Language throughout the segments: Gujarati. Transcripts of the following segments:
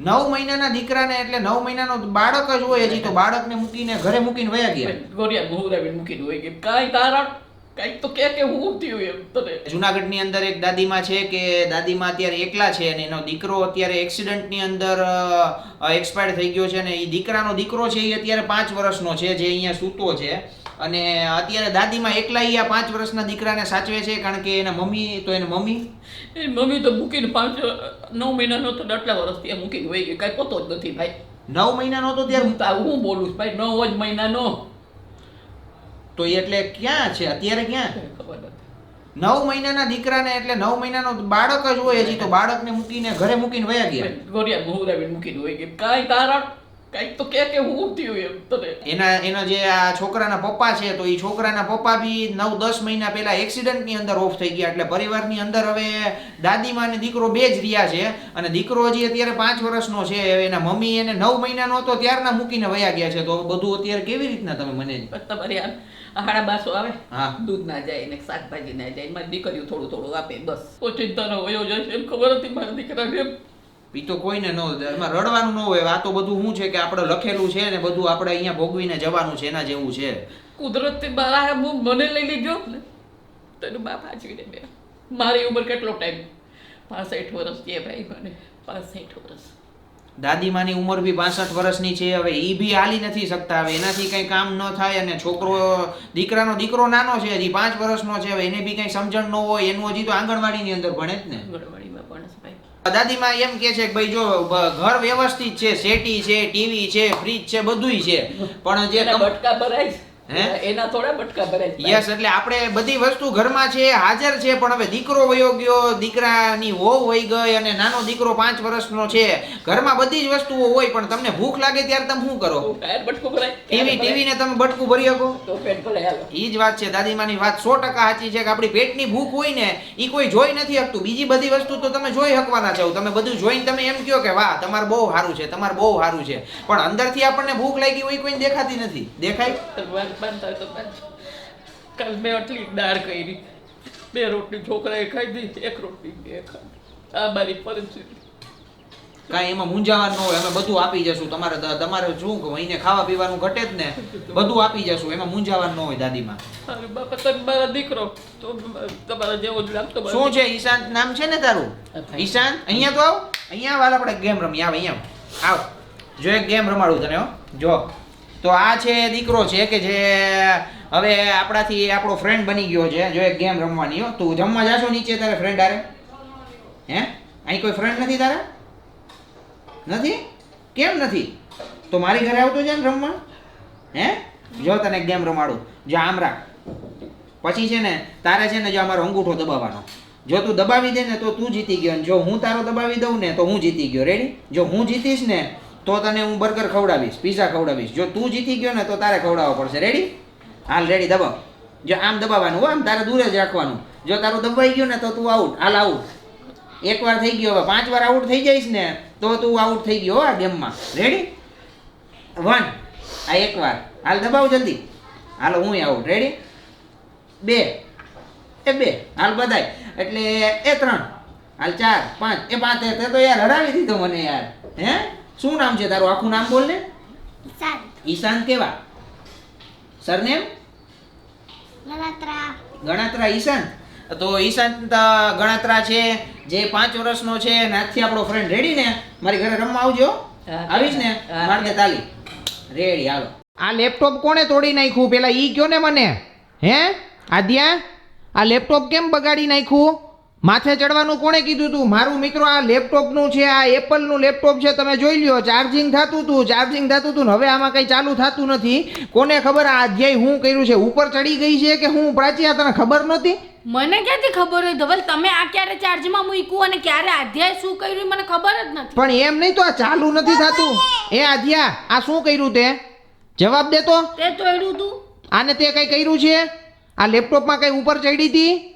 નવ મહિનાના દીકરાને એટલે નવ મહિનાનો બાળક જ હોય હજી તો બાળકને મૂકીને ઘરે મૂકીને વયા ગયા. ગોરિયા મુહુરાવીને મૂકીને હોય કે કાંઈ તારા કાંઈક તો કે કે હું થયું એમ તને. જુનાગઢની અંદર એક દાદીમાં છે કે દાદીમાં અત્યારે એકલા છે અને એનો દીકરો અત્યારે એક્સિડન્ટની અંદર એક્સપાયર થઈ ગયો છે અને એ દીકરાનો દીકરો છે એ અત્યારે પાંચ વર્ષનો છે જે અહીંયા સૂતો છે. અને અત્યારે દાદીમાં એકલા આ પાંચ વર્ષના દીકરાને સાચવે છે કારણ કે એના મમ્મી તો એને મમ્મી? મમ્મી તો મૂકીને પાંચ નવ મહિનાનો તો આટલા વર્ષ ત્યાં મૂકીને હોય કે કાંઈ પોતો જ નથી ભાઈ. નવ મહિનાનો તો ત્યારે હું બોલું છું ભાઈ નવ જ મહિનાનો તો એટલે ક્યાં છે? અત્યારે ક્યાં? ખબર નથી. નવ મહિનાના દીકરાને એટલે નવ મહિનાનો બાળક જ હોય હજી તો બાળકને મૂકીને ઘરે મૂકીને વયા ગયા. ગોરિયા મૂકીને હોય કે કાંઈ તારા કાંઈક તો કે કે હું થયું એમ તને. એના એના જે આ છોકરાના પપ્પા છે તો એ છોકરાના પપ્પા બી નવ દસ મહિના પહેલા એક્સિડન્ટની અંદર ઓફ થઈ ગયા. એટલે પરિવારની અંદર હવે દાદીમા અને દીકરો બે જ રહ્યા છે. અને દીકરો હજી અત્યારે પાંચ વર્ષનો છે. એના મમ્મી એને નવ મહિનાનો હતો ત્યારના મૂકીને વયા ગયા છે. તો બધું અત્યારે કેવી રીતના તમે મને તમારી હાડા બાસો આવે. હા. દૂધ ના જાય ને શાકભાજી ના જાય. મારી દીકરીઓ થોડું થોડું આપે બસ. કોઈ ચિંતા ન હોય જશે એમ ખબર હતી મારા દીકરાને ઈ તો કોઈને ન એમાં રડવાનું ન હોય. આ તો બધું શું છે કે આપણે લખેલું છે ને બધું આપણે અહીંયા ભોગવીને જવાનું છે એના જેવું છે. કુદરતી હું મને લઈ લીધો ને તને બાપ હાચવીને બે. મારી ઉંમર કેટલો ટાઈમ પાસઠ વર્ષ છે ભાઈ મને. પાસઠ વર્ષ. દાદીમાની ઉંમર બી પાસઠ વર્ષની છે. હવે એ બી હાલી નથી શકતા. હવે એનાથી કંઈ કામ ન થાય અને છોકરો દીકરાનો દીકરો નાનો છે હજી પાંચ વર્ષનો છે. હવે એને બી કંઈ સમજણ ન હોય. એનું હજી તો આંગણવાડીની અંદર ભણે જ ને આંગણવાડીમાં પણ છે ભાઈ દાદીમાં એમ કે છે કે ભાઈ જો ઘર વ્યવસ્થિત છે સેટી છે ટીવી છે ફ્રીજ છે બધુંય છે. પણ જે બટકા ભરાય છે. એના થોડા બટકા ભરાય યસ એટલે આપણે બધી વસ્તુ ઘરમાં છે હાજર છે પણ હવે દીકરો વયો ગયો દીકરાની વહુ વહી ગઈ અને નાનો દીકરો પાંચ વર્ષનો છે. ઘરમાં બધી જ વસ્તુઓ હોય પણ તમને ભૂખ લાગે ત્યારે તમે શું કરો? બટકું ભરાય. ટીવી ટીવી ને તમે બટકું ભરી શકો? તો પેટ ભરાય ઈ જ વાત છે દાદીમાની વાત સો ટકા સાચી છે કે આપણી પેટની ભૂખ હોય ને એ કોઈ જોઈ નથી શકતું. બીજી બધી વસ્તુ તો તમે જોઈ શકવાના છો. તમે બધું જોઈને તમે એમ કહો કે વાહ તમારે બહુ સારું છે તમારે બહુ સારું છે. પણ અંદરથી આપણને ભૂખ લાગી હોય કોઈ દેખાતી નથી. દેખાય? બાંધતા તો. કાલ મેં આટલી દાળ કરી. બે રોટલી છોકરાએ ખાઈ દીધી એક રોટલી બે ખાધી. આ મારી પરિસ્થિતિ. કાંઈ એમાં મૂંઝાવાનું ન હોય અમે બધું આપી જશું. તમારે તમારે શું કહું? એને ખાવા પીવાનું ઘટે જ ને. બધું આપી જશું. એમાં મૂંઝાવાનું ન હોય દાદીમાં. અરે બાપા તમે મારા દીકરો. તો તમારા જેવો જ લાગતો શું છે ઈશાંત નામ છે ને તારું. ઈશાંત અહીંયા તો આવ. અહીંયા વાલ આપણે ગેમ રમીએ. આવ અહીંયા આવ. જો એક ગેમ રમાડું તને હો. જો. તો આ છે દીકરો છે કે જે, હવે આપણાથી આપણો ફ્રેન્ડ બની ગયો છે, જો એક ગેમ રમવાની હો. તું જમવા જાશો નીચે તારે ફ્રેન્ડ આરે હે? અહીં કોઈ ફ્રેન્ડ નથી તારા? નથી? કેમ નથી? તો મારી ઘરે આવતો છે ને રમવા? હે? જો તને ગેમ રમાડું. જો આમ રાખ. પછી છે ને, તારે છે ને જો અમારો અંગૂઠો દબાવવાનો. જો તું દબાવી દે ને તો તું જીતી ગયો. જો હું તારો દબાવી દઉં ને તો હું જીતી ગયો. રેડી જો હું જીતીશ ને તો તને હું બર્ગર ખવડાવીશ પીઝા ખવડાવીશ. જો તું જીતી ગયો ને તો તારે ખવડાવવો પડશે. રેડી હાલ રેડી દબાવ. જો આમ દબાવવાનું, હો, આમ તારે દૂર જ રાખવાનું. જો તારું દબાઈ ગયું ને તો તું આઉટ હાલ આઉટ એકવાર થઈ ગયો, હવે પાંચ વાર આઉટ થઈ જઈશ ને તો તું આઉટ થઈ ગયો આ ગેમમાં. રેડી વન આ એકવાર. હાલ, દબાવ જલ્દી. હાલો, હું આઉટ રેડી બે. એ બે. હાલ, બધાય. એટલે, એ ત્રણ. હાલ, ચાર, પાંચ. એ પાંચ તે તો યાર હરાવી દીધો મને યાર. હે? શું નામ છે તારું? આખું નામ બોલ ને. ઈશાન. ઈશાંત કેવા? સરનેમ? ગણાત્રા. ઈશાંત તો ઈશાંત ગણાત્રા છે જે પાંચ વર્ષનો છે નાથથી આપણો ફ્રેન્ડ રેડી ને? મારી ઘરે રમવા આવજો. આવીશ ને? મારને તાલી. રેડી હાલો. આ લેપટોપ કોણે તોડી નાખ્યું? પેલા ઈ કયો ને મને? હે? આદ્યા? આ લેપટોપ કેમ બગાડી નાખ્યું? માથે ચડવાનું કોણે કીધું તું? મારું મિત્રો આ લેપટોપનું છે આ એપલનું લેપટોપ છે તમે જોઈ લ્યો ચાર્જિંગ થતું હતું ચાર્જિંગ થતું હતું ને હવે આમાં કંઈ ચાલુ થતું નથી. કોને ખબર આ અધ્યાય હું કર્યું છે? ઉપર ચડી ગઈ છે કે હું પ્રાચી આ તને ખબર નહોતી? મને ક્યાંથી ખબર હોય? ધવલ તમે આ ક્યારે ચાર્જમાં મૂક્યું અને ક્યારે અધ્યાય શું કર્યું મને ખબર જ નથી. પણ એમ નહીં તો આ ચાલુ નથી થતું. એ આધ્યા આ શું કર્યું તે? જવાબ દે તો. તે તોડ્યું તું. આને તે કઈ કર્યું છે? આ લેપટોપમાં કઈ ઉપર ચડી હતી?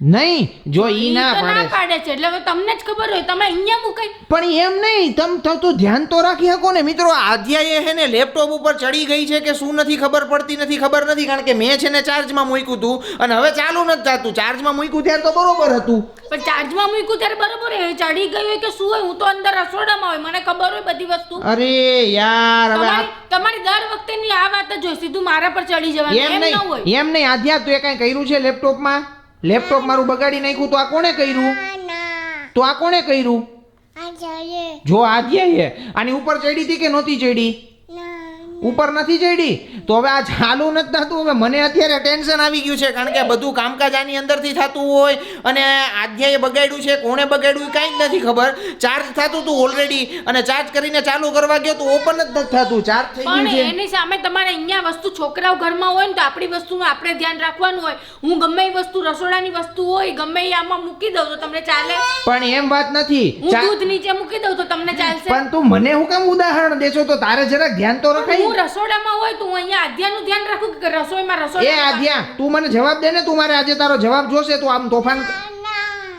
નહીં જો ઈ ના તો ના પાડે. છે. પાડે છે. એટલે હવે તમને જ ખબર હોય. તમે અહીંયા મુકાઈ પણ એમ નહીં તમ તો તું ધ્યાન તો રાખી શકો ને. મિત્રો આધ્યાએ હે ને લેપટોપ ઉપર ચડી ગઈ છે કે શું નથી ખબર પડતી નથી ખબર નથી કારણ કે મેં છે ને ચાર્જમાં મૂક્યું હતું અને હવે ચાલુ નથી થતું. ચાર્જમાં મૂક્યું ત્યારે તો બરોબર હતું. પણ ચાર્જમાં મૂક્યું ત્યારે બરોબર હોય. ચડી ગયું હોય કે શું હોય હું તો અંદર રસોડામાં હોય. મને ખબર હોય બધી વસ્તુ. અરે યાર હવે તમારી દર વખતેની આ વાત જ હોય. સીધું મારા પર ચડી જવાનું. એમ હોય નહીં એમ નહીં આધ્યા તું એ કાંઈ કર્યું છે લેપટોપમાં? લેપટોપ મારું બગાડી નાખ્યું તો આ કોણે કર્યું? તો આ કોણે કર્યું? આ જોઈએ. જો આધ્યાએ આની ઉપર ચડી હતી કે નહોતી ચડી? ઉપર નથી ચડી તો હવે આ ચાલુ નથી થતું? હવે મને અત્યારે ટેન્શન આવી ગયું છે કારણ કે બધું કામકાજ આની અંદરથી થતું હોય અને આધ્યાએ બગાડ્યું છે કોણે બગાડ્યું કાંઈ જ નથી ખબર. ચાર્જ થતું હતું ઓલરેડી અને ચાર્જ કરીને ચાલુ કરવા ગયો તો ઓપન જ નથી થતું ચાર્જ થઈ ગયું છે. એની સામે તમારે અહીંયા વસ્તુ છોકરાઓ ઘરમાં હોય ને તો આપણી વસ્તુનું આપણે ધ્યાન રાખવાનું હોય. હું ગમે એ વસ્તુ રસોડાની વસ્તુ હોય ગમે એ આમાં મૂકી દઉં તો તમને ચાલે. પણ એમ વાત નથી. હું દૂધ નીચે મૂકી દઉં તો તમને ચાલશે. પણ તું મને હું કેમ ઉદાહરણ દેશો તો તારે જરાક ધ્યાન તો રખાય. હું રસોડામાં હોય તો હું અહીંયા આધ્યાનું ધ્યાન રાખું કે રસોઈમાં એ આધ્યા તું મને જવાબ દે ને તું મારે આજે તારો જવાબ જોશે તો આમ તોફાન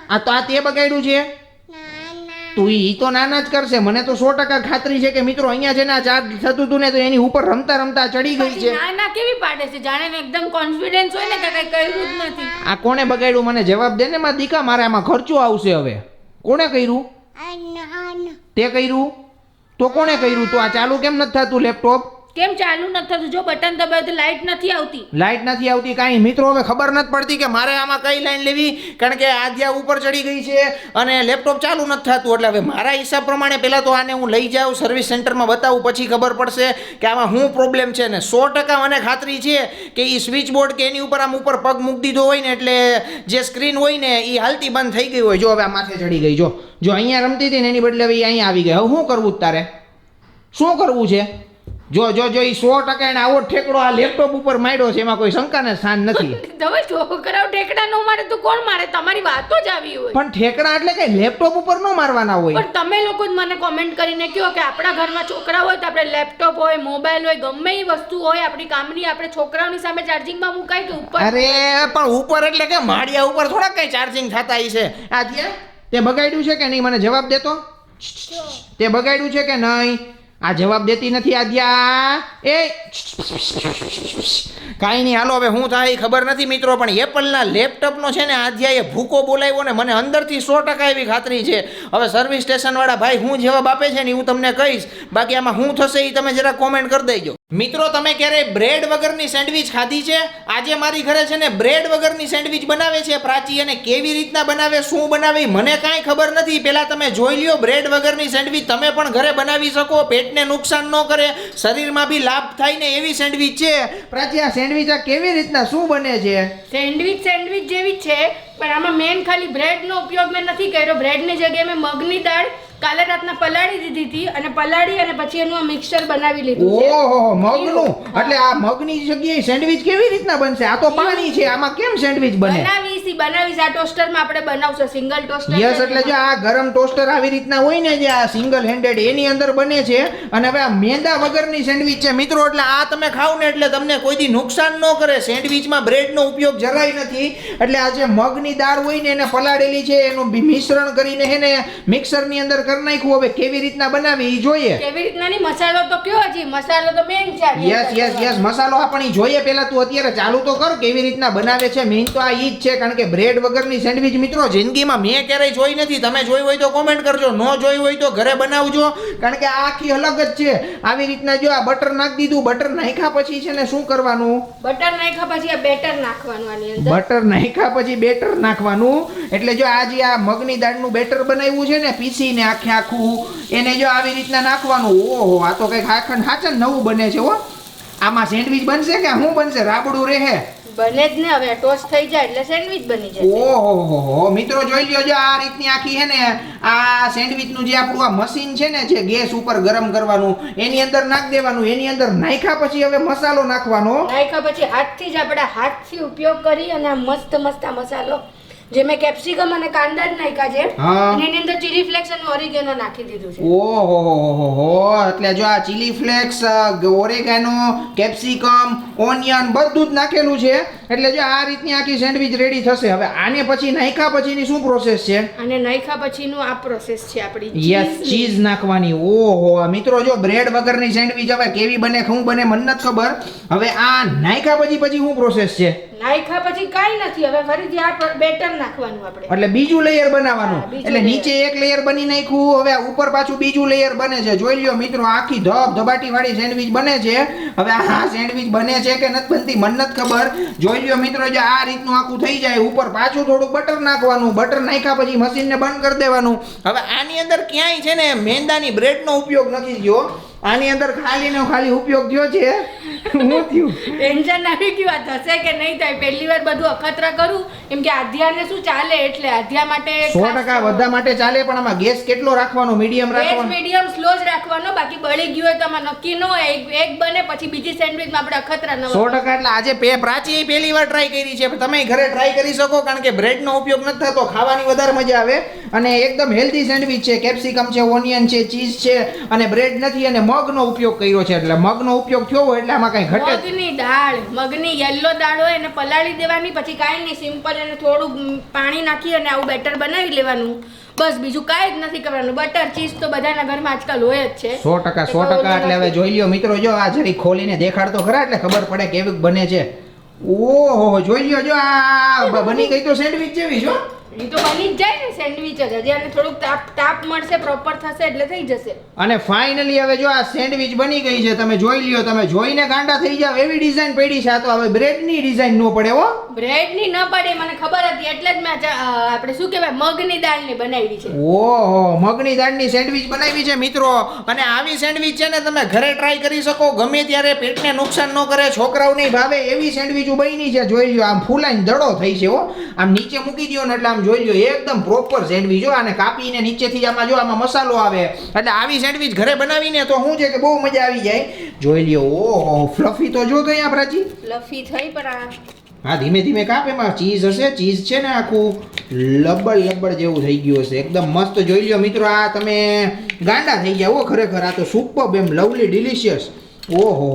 આ તો આ તે બગાડ્યું છે. તું ઈ તો નાના જ કરશે મને તો સો ટકા ખાતરી છે કે મિત્રો અહીંયા છે ને આ ચાર્જ થતું હતું ને તો એની ઉપર રમતા રમતા ચડી ગઈ છે. ના ના કેવી પાડે છે? જાણે એકદમ કોન્ફિડન્સ હોય ને કે કઈ કર્યું જ નથી. આ કોણે બગાડ્યું? મને જવાબ દે ને મારા દીકા મારે આમાં ખર્ચો આવશે હવે. કોણે કર્યું? તે કર્યું? તો કોણે કર્યું? તો આ ચાલુ કેમ નથી થતું લેપટોપ? કેમ ચાલુ નથી થતું? જો બટન દબાવ્યું તો લાઈટ નથી આવતી. લાઈટ નથી આવતી કાંઈ? મિત્રો, હવે ખબર નથી પડતી કે મારે આમાં કઈ લાઈન લેવી? કારણ કે આદ્યા ઉપર ચડી ગઈ છે અને લેપટોપ ચાલુ નથી થતું. એટલે હવે મારા હિસાબ પ્રમાણે પહેલાં તો આને હું લઈ જાઉં સર્વિસ સેન્ટરમાં બતાવું, પછી ખબર પડશે કે આમાં શું પ્રોબ્લેમ છે ને. સો ટકા મને ખાતરી છે કે એ સ્વિચ બોર્ડ કે એની ઉપર આમ ઉપર પગ મૂકી દીધો હોય ને એટલે જે સ્ક્રીન હોય ને એ હાલતી બંધ થઈ ગઈ હોય. જો હવે આ માથે ચડી ગઈ, જો. જો અહીંયા રમતી હતી ને એની બદલે હવે અહીંયા આવી ગઈ. હવે શું કરવું તારે? શું કરવું છે? જો જો જો એ સો ટકા એને આવો ઠેકડો આ લેપટોપ ઉપર માર્યો છે એમાં કોઈ શંકાને સ્થાન નથી. તમે છોકરાઓ ઠેકડા નો મારે તો કોણ મારે? તમારી વાતો જ આવી હોય. પણ ઠેકડા એટલે કે લેપટોપ ઉપર નો મારવાના હોય. પણ તમે લોકો જ મને કોમેન્ટ કરીને કહો કે આપણા ઘરમાં છોકરા હોય તો આપણે લેપટોપ હોય મોબાઈલ હોય ગમે એ વસ્તુ હોય આપણી કામની આપણે છોકરાઓની સામે ચાર્જિંગમાં મુકાય કે ઉપર? અરે પણ ઉપર એટલે કે માળિયા ઉપર થોડા કઈ ચાર્જિંગ થતા છે. આ ત્યાં તે બગાડ્યું છે કે નહીં? મને જવાબ દેતો તે બગાડ્યું છે કે નહીં? આ જવાબ દેતી નથી આદ્યા એ, કાંઈ નહીં, હાલો, હવે હું થાય ખબર નથી મિત્રો, પણ એપલના લેપટોપનો છે ને આધ્યાએ ભૂકો બોલાવ્યો ને મને અંદરથી સો ટકા એવી ખાતરી છે. હવે સર્વિસ સ્ટેશનવાળા ભાઈ હું જવાબ આપે છે ને હું તમને કહીશ. બાકી આમાં શું થશે એ તમે જરા કોમેન્ટ કરી દેજો. મિત્રો, તમે ક્યારેય બ્રેડ વગરની સેન્ડવિચ ખાધી છે? આજે મારી ઘરે છે ને બ્રેડ વગરની સેન્ડવિચ બનાવે છે, પ્રાચી અને કેવી રીતના બનાવે, શું બનાવે, મને કાંઈ ખબર નથી. પહેલાં તમે જોઈ લ્યો, બ્રેડ વગરની સેન્ડવિચ તમે પણ ઘરે બનાવી શકો, પેટને નુકસાન ન કરે, શરીરમાં બી લાભ થાય ને એવી સેન્ડવિચ છે. પ્રાચી, આ સેન્ડવિચ આ કેવી રીતના, શું બને છે? સેન્ડવિચ સેન્ડવિચ જેવી છે, પણ આમાં મેન ખાલી બ્રેડનો ઉપયોગ મેં નથી કર્યો. બ્રેડની જગ્યાએ મેં મગની દાળ કાલે રાતના પલાળી દીધી હતી અને પલાળી અને પછી એનું આ મિક્સચર બનાવી લીધું છે. ઓહો મગનું? એટલે આ મગની જગ્યાએ સેન્ડવિચ કેવી રીતના બનશે? આ તો પાણી છે આમાં કેમ સેન્ડવિચ બને? બનાવીશ બનાવી બનાવીશ આ ટોસ્ટરમાં આપણે બનાવશું સિંગલ ટોસ્ટર યસ એટલે જો આ ગરમ ટોસ્ટર આવી રીતના હોય ને જે આ સિંગલ હેન્ડેડ એની અંદર બને છે. અને હવે આ મેંદા વગરની સેન્ડવિચ છે. મિત્રો એટલે આ તમે ખાવ ને એટલે તમને કોઈ દી નુકસાન ન કરે. સેન્ડવિચમાં બ્રેડનો ઉપયોગ જરાય નથી. એટલે આ જે મગની દાળ હોય ને એને પલાળેલી છે એનું મિશ્રણ કરીને હે ને મિક્સરની અંદર કરી નાખ્યું. હવે કેવી રીતના બનાવી એ જોઈએ. કેવી રીતના ની મસાલો તો કયો હજી મસાલો તો મેન છે યસ યસ યસ મસાલો આપણે જોઈએ. પહેલા તું અત્યારે ચાલુ તો કર કેવી રીતના બનાવે છે. મેઇન તો આ ઈ જ છે કારણ કે બ્રેડ વગરની સેન્ડવિચ મિત્રો જિંદગીમાં મેં ક્યારેય જોઈ નથી. તમે જોઈ હોય તો કોમેન્ટ કરજો. ન જોઈ હોય તો ઘરે બનાવજો. કારણ કે આ આખી અલગ જ છે. આવી રીતના જો આ બટર નાખી દીધું બટર નાખ્યા પછી છે ને શું કરવાનું? બટર નાખ્યા પછી આ બેટર નાખવાનું આની અંદર. બટર નાખ્યા પછી બેટર નાખવાનું. એટલે જો આ જે આ મગની દાળનું બેટર બનાવ્યું છે ને પીસીને આખે આખું એને જો આવી રીતના નાખવાનું. ઓહો આ તો કંઈક આખા હાચન નવું બને છે હો. આમાં સેન્ડવિચ બનશે કે શું બનશે? રાબડું રહે. બને જ ને હવે ટોસ્ટ થઈ જાય એટલે સેન્ડવિચ બની જશે. ઓહો મિત્રો જોઈ લ્યો જો આ રીતની આખી છે ને આ સેન્ડવિચનું જે આપણું આ મશીન છે ને જે ગેસ ઉપર ગરમ કરવાનું એની અંદર નાખ દેવાનું એની અંદર નાખ્યા પછી હવે મસાલો નાખવાનો. નાખ્યા પછી હાથથી જ આપણે હાથથી ઉપયોગ કરી અને મસ્ત મસ્ત મસાલો જે મેં કેપ્સિકમ અને કાંદા જ નાખ્યા છે. અને એની અંદર ચીલી ફ્લેક્સ અને ઓરિગેનો નાખી દીધું છે. ઓહો હો હો હો એટલે જો આ chilli flakes oregano capsicum onion બધું જ નાખેલું છે. એટલે જો આ રીતની આખી સેન્ડવિચ રેડી થશે. હવે આને પછી નાખ્યા પછીની શું પ્રોસેસ છે? અને નાખ્યા પછીનું આ પ્રોસેસ છે આપણી યસ ચીઝ નાખવાની. ઓહો મિત્રો જો બ્રેડ વગરની સેન્ડવિચ હવે કેવી બને શું બને મને નથી ખબર. હવે આ નાખ્યા પછી પછી શું પ્રોસેસ છે? નાખ્યા પછી કાંઈ નથી. હવે ફરીથી આ બેટર નાખવાનું આપણે. એટલે બીજું લેયર બનાવવાનું. એટલે નીચે એક લેયર બની નાખ્યું. હવે ઉપર પાછું બીજું લેયર બને છે. જોઈ લ્યો મિત્રો આખી ધબ ધબાટી વાળી સેન્ડવિચ બને છે. હવે આ સેન્ડવિચ બને છે કે નથી બનતી મને નથી ખબર. જોઈ લ્યો મિત્રો જે આ રીતનું આખું થઈ જાય. ઉપર પાછું થોડું બટર નાખવાનું. બટર નાખ્યા પછી મશીનને બંધ કરી દેવાનું. હવે આની અંદર ક્યાંય છે ને મેંદાની બ્રેડનો ઉપયોગ નથી થયો. આની અંદર ખાલી ને ખાલી ઉપયોગ થયો છે? હું થયું. ટેન્શન આવી ગયું. આ થશે કે નહીં થાય? પહેલી વાર બધું અખતરા કરું? એમ કે આધ્યાને શું ચાલે? એટલે આધ્યા માટે સો ટકા બધા માટે ચાલે પણ આમાં ગેસ કેટલો રાખવાનો? મીડિયમ રાખવાનો? મીડિયમ સ્લો જ રાખવાનો. બાકી બળી ગયું હોય તો આમાં નક્કી ન હોય. એક એક બને પછી બીજી સેન્ડવિચમાં આપણે અખતરા ન સો ટકા એટલે આજે પે પ્રાચી પહેલી વાર ટ્રાય કરી છે. તમે ઘરે ટ્રાય કરી શકો કારણ કે બ્રેડનો ઉપયોગ નથી થતો. ખાવાની વધારે મજા આવે. અને એકદમ હેલ્ધી સેન્ડવિચ છે. કેપ્સિકમ છે ઓનિયન છે ચીઝ છે અને બ્રેડ નથી અને મગનો ઉપયોગ કર્યો છે એટલે મગનો ઉપયોગ થયો હોય એટલે આમાં કઈ ઘટે મગની દાળ મગની યલો દાળ હોય એને પલાળી દેવાની પછી કાંઈ નહીં સિમ્પલ એને થોડું પાણી નાખી અને આવું બેટર બનાવી લેવાનું. બસ બીજું કાંઈ જ નથી કરવાનું. બટર ચીઝ તો બધાના ઘરમાં આજકાલ હોય જ છે. સો ટકા સો ટકા. એટલે હવે જોઈ લ્યો મિત્રો જો આ જરી ખોલીને દેખાડતો ખરા એટલે ખબર પડે કેવી બને છે. ઓહો જોઈ લ્યો જો આ બની ગઈ તો સેન્ડવિચ જેવી છો એ તો બની જ જાય ને સેન્ડવિચ જ. હજી આને થોડુંક તાપ તાપ મળશે પ્રોપર થશે એટલે થઈ જશે. અને ફાઇનલી હવે જો આ સેન્ડવિચ બની ગઈ છે તમે જોઈ લ્યો તમે જોઈને ગાંડા થઈ જાવ એવી ડિઝાઇન પડી છે. આ તો હવે બ્રેડની ડિઝાઇન ન પડે હો. બ્રેડની ન પડે મને ખબર હતી એટલે જ મેં આપણે શું કહેવાય મગની દાળની બનાવી છે. ઓહો મગની દાળની સેન્ડવિચ બનાવી છે મિત્રો. અને આવી સેન્ડવિચ છે ને તમે ઘરે ટ્રાય કરી શકો. ગમે ત્યારે પેટને નુકસાન ન કરે છોકરાઓને ભાવે એવી સેન્ડવિચ બની છે. જોઈ લ્યો આમ ફૂલાઈને દડો થઈ છે હો. આમ નીચે મૂકી દો ને એટલે આમ જોઈ લ્યો એકદમ પ્રોપર સેન્ડવિચ જો આને કાપીને નીચેથી આમાં જો આમાં મસાલો આવે. એટલે આવી સેન્ડવીચ ઘરે બનાવીને તો શું છે કે બહુ મજા આવી જાય. જોઈ લ્યો ઓહો ફ્લફી તો જો તો અહીંયા પ્રાચી. ફ્લફી થઈ પણ આ. હા ધીમે ધીમે કાપ એમાં ચીઝ હશે ચીઝ છે ને આખું લબડ લબડ જેવું થઈ ગયું હશે. એકદમ મસ્ત જોઈ લ્યો મિત્રો આ તમે ગાંડા થઈ ગયા હો ખરેખર. આ તો સુપર એમ લવલી ડિલિશિયસ ઓહો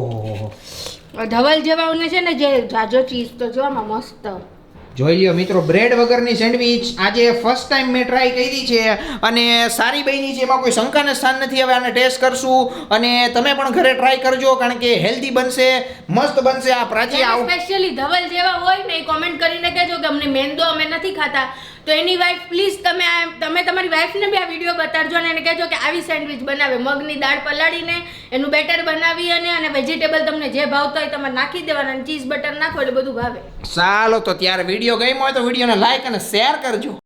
ધવલ જેવા છે ને જે જાજો ચીઝ તો જોવામાં આમાં મસ્ત. જોઈ લ્યો મિત્રો બ્રેડ વગરની સેન્ડવિચ આજે ફર્સ્ટ ટાઈમ મેં ટ્રાય કરી છે અને સારી બની છે. એમાં કોઈ શંકાને સ્થાન નથી. હવે આને ટેસ્ટ કરશું અને તમે પણ ઘરે ટ્રાય કરજો કારણ કે હેલ્ધી બનશે મસ્ત બનશે. આ પ્રાચી આવું સ્પેશિયલી ધવલ જેવા હોય ને કોમેન્ટ કરીને કહેજો કે અમને મેંદો અમે નથી ખાતા. તો એની વાઈફ પ્લીઝ તમે આ તમે તમારી વાઈફને બી આ વીડિયો બતાડજો અને એને કહેજો કે આવી સેન્ડવિચ બનાવે. મગની દાળ પલાળીને, એનું બેટર બનાવી અને અને વેજીટેબલ તમને જે ભાવતા હોય તમે નાખી દેવાના અને ચીઝ બટર નાખો એટલે બધું ભાવે. ચાલો તો ત્યારે વીડિયો ગમ્યો હોય તો વિડીયોને લાઈક અને શેર કરજો.